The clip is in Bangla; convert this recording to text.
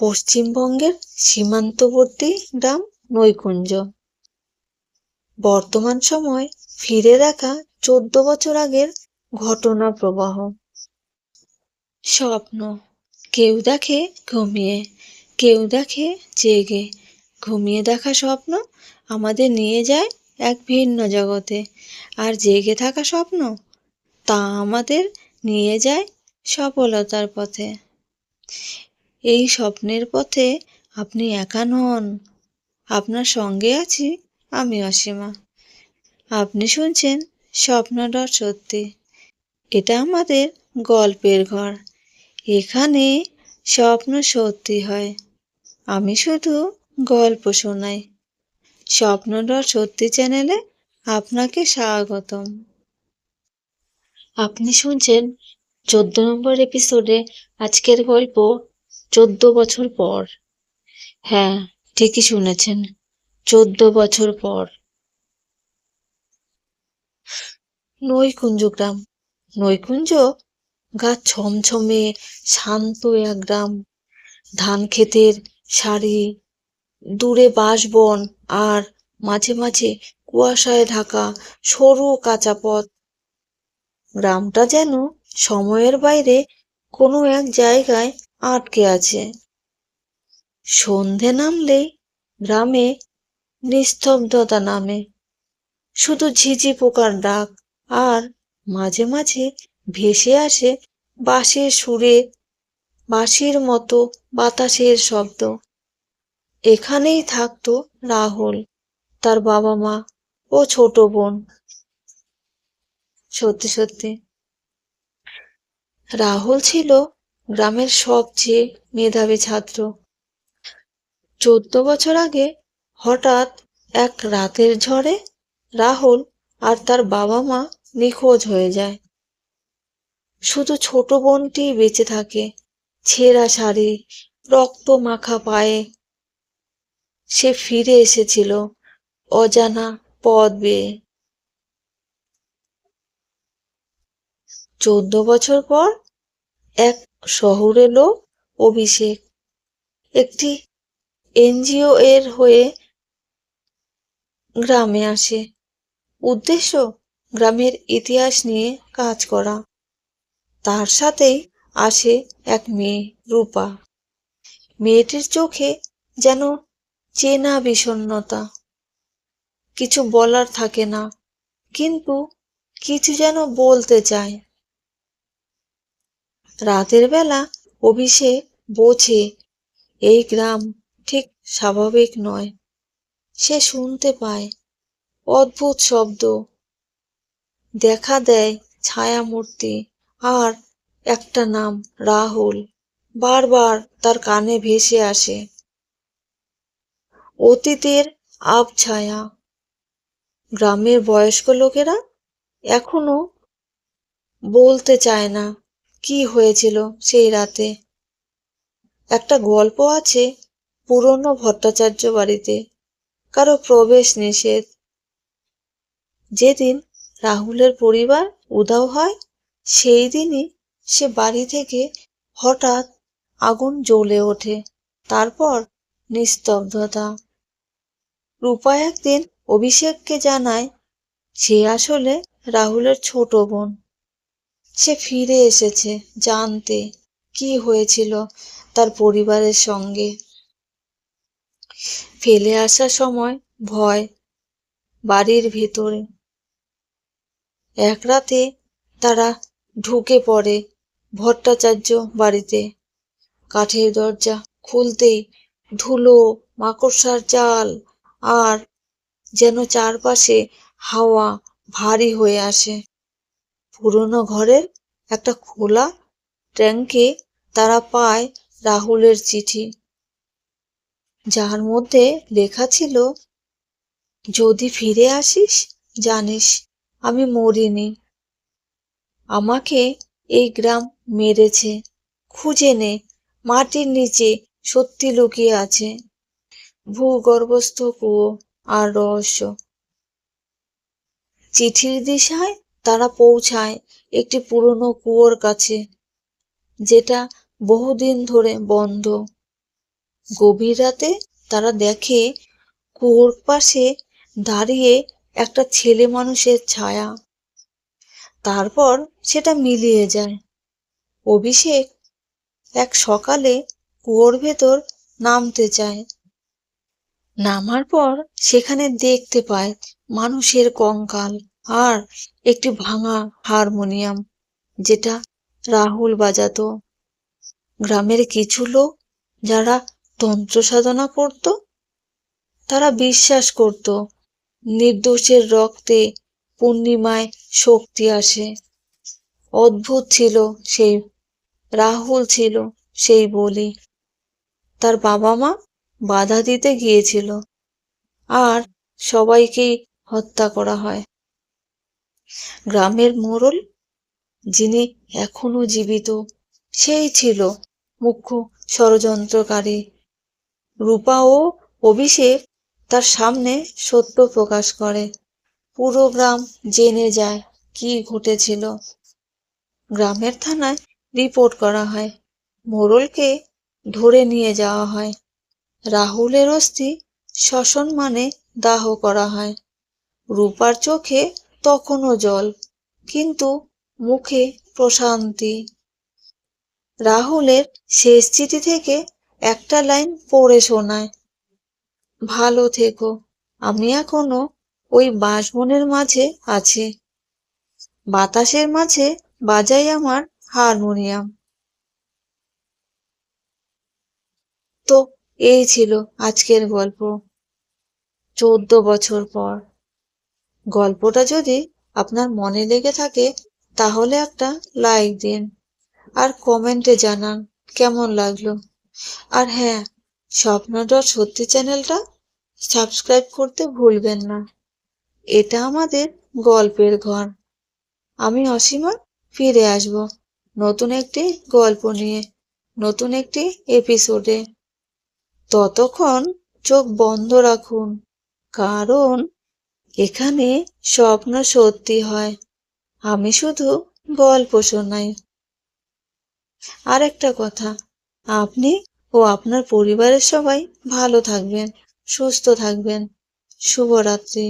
পশ্চিমবঙ্গের সীমান্তবর্তী গ্রাম নৈকুঞ্জ। বর্তমান সময় ফিরে দেখা চোদ্দ বছর আগের ঘটনা প্রবাহ। স্বপ্ন, কেউ দেখে ঘুমিয়ে, কেউ দেখে জেগে। ঘুমিয়ে দেখা স্বপ্ন আমাদের নিয়ে যায় এক ভিন্ন জগতে। আর জেগে থাকা স্বপ্ন তা আমাদের নিয়ে যায় সফলতার পথে। এই স্বপ্নের পথে আপনি একা নন। আপনার সঙ্গে আছি আমি, অসীমা। আপনি শুনছেন স্বপ্নডট সত্যি। এটা আমাদের গল্পের ঘর। এখানে স্বপ্ন সত্যি হয়। আমি শুধু গল্প শোনাই। স্বপ্নডট সত্যি চ্যানেলে আপনাকে স্বাগতম। আপনি শুনছেন চোদ্দ নম্বর এপিসোডে আজকের গল্প চোদ্দ বছর পর। হ্যাঁ ঠিকই শুনেছেন, চোদ্দ বছর পর। নৈকুঞ্জ গ্রাম নৈকুঞ্জ? গা ছমছমে শান্ত এক গ্রাম। ধান ক্ষেতের সারি, দূরে বাঁশবন আর মাঝে মাঝে কুয়াশায় ঢাকা সরু কাঁচা পথ। গ্রামটা যেন সময়ের বাইরে কোনো এক জায়গায় আটকে আছে। সন্ধে নামলেই গ্রামে নিস্তব্ধতা নামে। শুধু ঝিঝি পোকার ডাক আর মাঝে মাঝে ভেসে আসে বাঁশের সুরে, বাঁশির মতো বাতাসের শব্দ। এখানেই থাকতো রাহুল, তার বাবা মা ও ছোট বোন। সত্যি সত্যি। রাহুল ছিল গ্রামের সবচেয়ে মেধাবী ছাত্র। চোদ্দ বছর আগে হঠাৎ এক রাতের ঝড়ে রাহুল আর তার বাবা মা নিখোঁজ হয়ে যায়। শুধু ছোট বোনটি বেঁচে থাকে, ছেঁড়া শাড়ি, রক্ত মাখা পায়ে। সে ফিরে এসেছিল অজানা পথ বেয়ে। চোদ্দ বছর পর এক শহরে লোক অভিষেক। একটি এনজিও এর হয়ে গ্রামে আসে। উদ্দেশ্য, গ্রামের ইতিহাস নিয়ে কাজ করা। তার সাথেই আসে এক মেয়ে, রূপা। মেয়েটির চোখে যেন চেনা বিষণ্ণতা। কিছু বলার থাকে না, কিন্তু কিছু যেন বলতে চায়। রাতের বেলা অভিষেক বোঝে, এই গ্রাম ঠিক স্বাভাবিক নয় সে শুনতে পায় অদ্ভুত শব্দ। দেখা দেয় ছায়ামূর্তি আর একটা নাম, রাহুল। বারবার তার কানে ভেসে আসে। অতীতের আবছায়া। গ্রামের বয়স্ক লোকেরা এখনও বলতে চায় না। কি হয়েছিল সেই রাতে? একটা গল্প আছে পুরনো ভট্টাচার্য বাড়িতে। কারও প্রবেশ নিষেধ। যেদিন রাহুলের পরিবার উধাও হয়, সেই দিনই সে বাড়ি থেকে হঠাৎ আগুন জ্বলে ওঠে। তারপর নিস্তব্ধতা। রূপা একদিন অভিষেককে জানায়, সে আসলে রাহুলের ছোট বোন। সে ফিরে এসেছে জানতে কি হয়েছিল তার পরিবারের সঙ্গে। ফেলে আসার সময়, ভয় বাড়ির ভেতরে। এক রাতে তারা ঢুকে পড়ে ভট্টাচার্য বাড়িতে। কাঠের দরজা খুলতেই ধুলো, মাকড়সার জাল আর যেন চারপাশে হাওয়া ভারী হয়ে আসে। পুরনো ঘরের একটা খোলা ট্যাঙ্কে তারা পায় রাহুলের চিঠি। যার মধ্যে লেখা ছিল, যদি ফিরে আসিস, জানিস আমি মরিনি। আমাকে এই গ্রাম মেরেছে, খুঁজে নে, মাটির নিচে সত্যি লুকিয়ে আছে। ভূগর্ভস্থ কুয়ো আর রহস্য। চিঠির দিশায় তারা পৌঁছায় একটি পুরনো কুয়োর কাছে, যেটা বহুদিন ধরে বন্ধ। গভীর রাতে তারা দেখে কুয়োর পাশে দাঁড়িয়ে একটা ছেলে মানুষের ছায়া। তারপর সেটা মিলিয়ে যায়। অভিষেক এক সকালে কুয়োর ভেতর নামতে চায়। নামার পর সেখানে দেখতে পায় মানুষের কঙ্কাল। আর একটি ভাঙা হারমোনিয়াম, যেটা রাহুল বাজাত। গ্রামের কিছু লোক যারা তন্ত্র সাধনা করত, তারা বিশ্বাস করত, নির্দোষের রক্তে পূর্ণিমায় শক্তি আসে। অদ্ভুত ছিল সেই, রাহুল ছিল সেই বলি। তার বাবা মা বাধা দিতে গিয়েছিল, আর সবাইকেই হত্যা করা হয়। গ্রামের মোড়ল যিনি এখনও জীবিত, সেই ছিল মুখ্য ষড়যন্ত্রকারী। রূপা ও অভিষেক তার সামনে সত্য প্রকাশ করে। পুরো গ্রাম জেনে যায় কি ঘটেছিল। গ্রামের থানায় রিপোর্ট করা হয় মোড়লকে ধরে নিয়ে যাওয়া হয়। রাহুলের অস্থি শ্মশান মানে দাহ করা হয়। রূপার চোখে তখনও জল, কিন্তু মুখে প্রশান্তি। রাহুলের শেষ চিঠি থেকে একটা লাইন পড়ে শোনায়, ভালো থেকো, আমি এখনও ওই বাঁশবনের মাঝে আছি। বাতাসের মাঝে বাজাই আমার হারমোনিয়াম। তো এই ছিল আজকের গল্প। চোদ্দ বছর পর। গল্পটা যদি আপনার মনে লেগে থাকে, তাহলে একটা লাইক দিন আর কমেন্টে জানান কেমন লাগল। আর হ্যাঁ স্বপ্ন ডট সত্যি চ্যানেলটা সাবস্ক্রাইব করতে ভুলবেন না। এটা আমাদের গল্পের ঘর। আমি অসীমা, ফিরে আসব নতুন একটি গল্প নিয়ে, নতুন একটি এপিসোডে ততক্ষণ চোখ বন্ধ রাখুন, কারণ এখানে স্বপ্ন সত্যি হয়। আমি শুধু গল্প শোনাই আর একটা কথা, আপনি ও আপনার পরিবারের সবাই ভালো থাকবেন, সুস্থ থাকবেন। শুভরাত্রি।